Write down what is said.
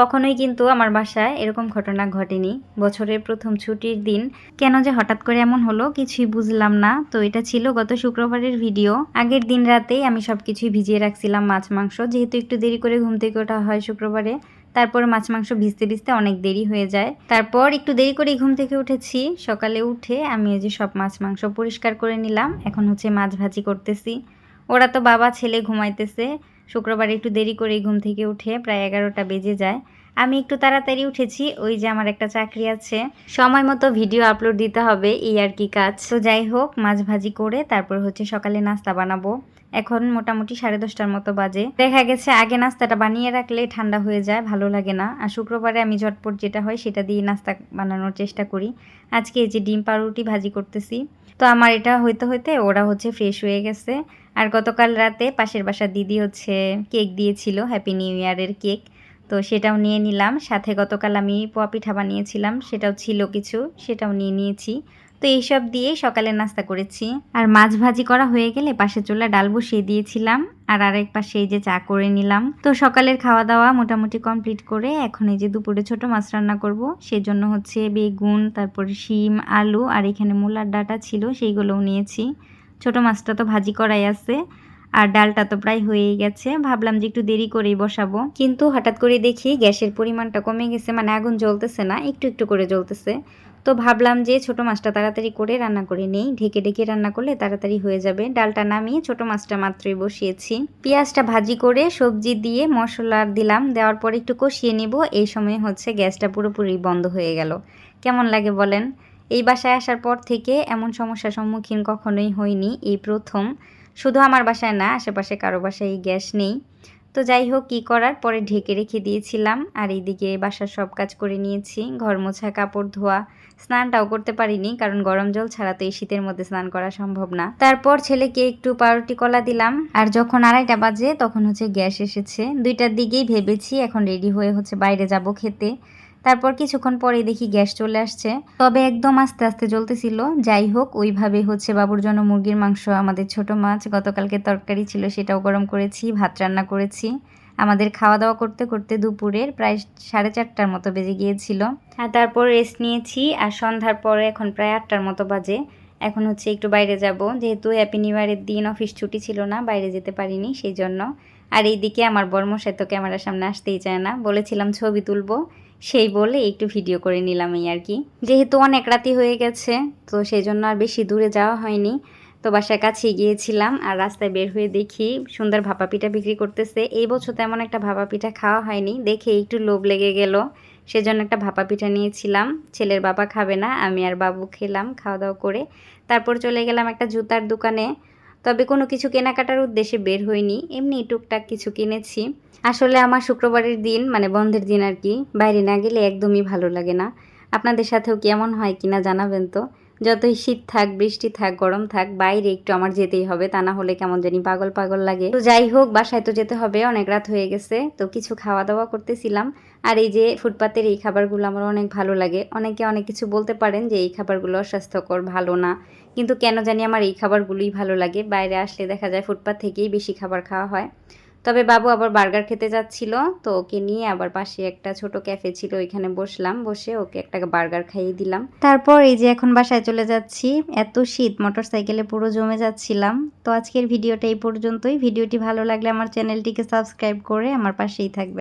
কখনোই কিন্তু আমার বাসায় এরকম ঘটনা ঘটেনি। বছরের প্রথম ছুটির দিন কেন যে হঠাৎ করে এমন হলো কিছুই বুঝলাম না। তো এটা ছিল গত শুক্রবারের ভিডিও। আগের দিন রাতেই আমি সব কিছুই ভিজিয়ে রাখছিলাম মাছ, মাংস। যেহেতু একটু দেরি করে ঘুম থেকে ওঠা হয় শুক্রবারে, তারপর মাছ, মাংস ভিজতে ভিজতে অনেক দেরি হয়ে যায়। তারপর একটু দেরি করে ঘুম থেকে উঠেছি। সকালে উঠে আমি যে সব মাছ, মাংস পরিষ্কার করে নিলাম। এখন হচ্ছে মাছ ভাজি করতেছি। ওরা তো বাবা, ছেলে ঘুমাইতেছে। শুক্রবার একটু দেরি করে ঘুম থেকে উঠে প্রায় এগারোটা বেজে যায়। আমি একটু তাড়াতাড়ি উঠেছি, ওই যে আমার একটা চাকরি আছে। সময় মতো ভিডিও আপলোড দিতে হবে, এই আর কি কাজ। তো যাই হোক, মাছ ভাজি করে তারপর হচ্ছে সকালে নাস্তা বানাবো। এখন মোটামুটি সাড়ে দশটার মতো বাজে। দেখা গেছে আগে নাস্তাটা বানিয়ে রাখলে ঠান্ডা হয়ে যায়, ভালো লাগে না। আর শুক্রবারে আমি ঝটপট যেটা হয় সেটা দিয়ে নাস্তা বানানোর চেষ্টা করি। আজকে এই যে ডিম পাউরুটি ভাজি করতেছি। তো আমার এটা হইতে হইতে ওরা হচ্ছে ফ্রেশ হয়ে গেছে। আর গতকাল রাতে পাশের বাসার দিদি হচ্ছে কেক দিয়েছিল হ্যাপি নিউ ইয়ারের কেক। তো সেটাও নিয়ে নিলাম। সাথে গতকাল আমি পোয়া পিঠা বানিয়েছিলাম। সেটাও ছিল কিছু, সেটাও নিয়ে নিয়েছি। তো এইসব দিয়ে সকালে নাস্তা করেছি। আর মাছ ভাজি করা হয়ে গেলে পাশে চুলা ডাল বসিয়ে দিয়েছিলাম। আর আরেক পাশে এই যে চা করে নিলাম। তো সকালের খাওয়া দাওয়া মোটামুটি কমপ্লিট করে এখন এই যে দুপুরে ছোট মাছ রান্না করব। সেই জন্য হচ্ছে বেগুন, তারপর শিম, আলু আর এখানে মূলার ডাটা ছিল, সেইগুলোও নিয়েছি। ছোট মাছটা তো ভাজি করাই আছে আর ডালটা তো প্রায় হয়েই গেছে। ভাবলাম যে একটু দেরি করেই বসাবো। কিন্তু হঠাৎ করে দেখি গ্যাসের পরিমাণটা কমে গেছে মানে আগুন জ্বলতেছে না, একটু একটু করে জ্বলতেছে। তো ভাবলাম যে ছোট মাছটা তাড়াতাড়ি করে রান্না করে নেই, ঢেকে ঢেকে রান্না করলে তাড়াতাড়ি হয়ে যাবে। ডালটা নামিয়ে ছোট মাছটা মাত্রই বসিয়েছি। পেঁয়াজটা ভাজি করে সবজি দিয়ে মশলা দিলাম, দেওয়ার পর একটু কষিয়ে নিব। এই সময় হচ্ছে গ্যাসটা পুরোপুরি বন্ধ হয়ে গেল। কেমন লাগে বলেন? এই বাসায় আসার পর থেকে এমন সমস্যার সম্মুখীন কখনোই হয়নি এই প্রথম। শুধু আমার বাসায় না, আশেপাশে কারও বাসায় এই গ্যাস নেই। তো যাই হোক, কী করার? পরে ঢেকে রেখে দিয়েছিলাম। আর এইদিকে বাসার সব কাজ করে নিয়েছি। ঘর মোছা, কাপড় ধোয়া, স্নানটাও করতে পারিনি, কারণ গরম জল ছাড়া তো এই শীতের মধ্যে স্নান করা সম্ভব না। তারপর ছেলেকে একটু পাউরুটি কলা দিলাম। আর যখন আড়াইটা বাজে, তখন হচ্ছে গ্যাস এসেছে। দুইটার দিকেই ভেবেছি, এখন রেডি হয়ে হচ্ছে বাইরে যাব খেতে। তারপর কিছুক্ষণ পরে দেখি গ্যাস চলে আসছে। তবে একদম আস্তে আস্তে জ্বলতেছিল। যাই হোক, ওইভাবে হচ্ছে বাবুর জন্য মুরগির মাংস, আমাদের ছোট মাছ, গতকালকে তরকারি ছিল সেটাও গরম করেছি, ভাত রান্না করেছি। আমাদের খাওয়া দাওয়া করতে করতে দুপুরের প্রায় সাড়ে চারটার মতো বেজে গিয়েছিল। আর তারপর রেস্ট নিয়েছি, আর সন্ধ্যার পরে এখন প্রায় আটটার মতো বাজে। এখন হচ্ছে একটু বাইরে যাব। যেহেতু হ্যাপি নিউ ইয়ারের দিন অফিস ছুটি ছিল না, বাইরে যেতে পারিনি সেই জন্য। আর এইদিকে আমার বর্মশাই তো ক্যামেরার সামনে আসতেই চায় না। বলেছিলাম ছবি তুলবো। সেই বলে একটু ভিডিও করে নিলাম এই আর কি। যেহেতু অনেক রাতি হয়ে গেছে, তো সেই জন্য আর বেশি দূরে যাওয়া হয়নি। তো বাসার কাছে গিয়েছিলাম আর রাস্তায় বের হয়ে দেখি সুন্দর ভাপা পিঠা বিক্রি করতেছে। এই বছর তেমন একটা ভাপা পিঠা খাওয়া হয়নি, দেখে একটু লোভ লেগে গেল। সেজন্য একটা ভাপা পিঠা নিয়েছিলাম। ছেলের বাবা খাবে না, আমি আর বাবু খেলাম খাওয়া দাওয়া করে। তারপর চলে গেলাম একটা জুতার দোকানে। তবে কোনো কিছু কেনাকাটার উদ্দেশ্যে বের হইনি। এমনি টুকটাক কিছু কিনেছি। আসলে আমার শুক্রবারের দিন মানে বন্ধের দিন আর কি, বাইরে না গেলে একদমই ভালো লাগে না। আপনাদের সাথেও কেমন হয় কিনা জানাবেন তো। যতই শীত থাক, বৃষ্টি থাক, গরম থাক, বাইরে একটু আমার যেতেই হবে, তা না হলে কেমন জানি পাগল পাগল লাগে। তো যাই হোক, বাসায় তো যেতে হবে, অনেক রাত হয়ে গেছে, তো কিছু খাওয়া দাওয়া করতেছিলাম। আর এই যে ফুটপাতের এই খাবারগুলো আমার অনেক ভালো লাগে। অনেকে অনেক কিছু বলতে পারেন যে এই খাবারগুলো অস্বাস্থ্যকর, ভালো না। কিন্তু কেন জানি আমার এই খাবারগুলোই ভালো লাগে। বাইরে আসলে দেখা যায় ফুটপাত থেকেই বেশি খাবার খাওয়া হয়। তবে বাবু আবার বার্গার খেতে যাচ্ছিল, তো ওকে নিয়ে আবার পাশে একটা ছোট ক্যাফে ছিল, ওইখানে বসলাম, বসে ওকে একটা বার্গার খাইয়ে দিলাম। তারপর এই যে এখন বাসায় চলে যাচ্ছি, এত শীত মোটর সাইকেলে পুরো জমে যাচ্ছিলাম, তো আজকের ভিডিওটা এই পর্যন্তই। ভিডিওটি ভালো লাগলে আমার চ্যানেলটিকে সাবস্ক্রাইব করে আমার পাশেই থাকবে